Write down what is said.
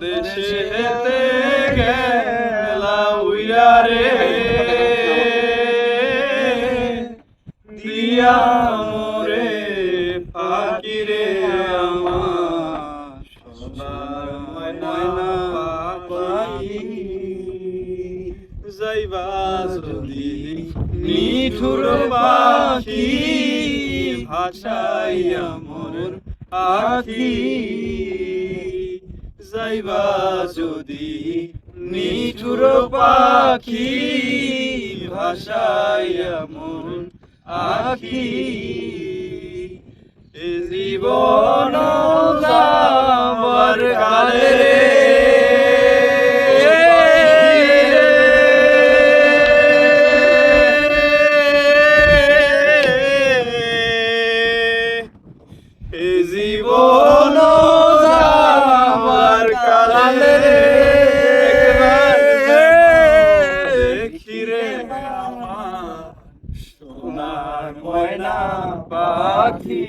দেশেতে গেলা উইরা রে। দিয়া মোরে ফাঁকি রে আমার। সোনার ময়না পাখি। যাইবা যদি নিঠুর পাখি ভাষাইয়া মোর আখি যাইবা যদি নিঠুর পাখি ভাষাইয়া মোর আখি। জীবন যাবার কালে জীবন ময়না পাখি।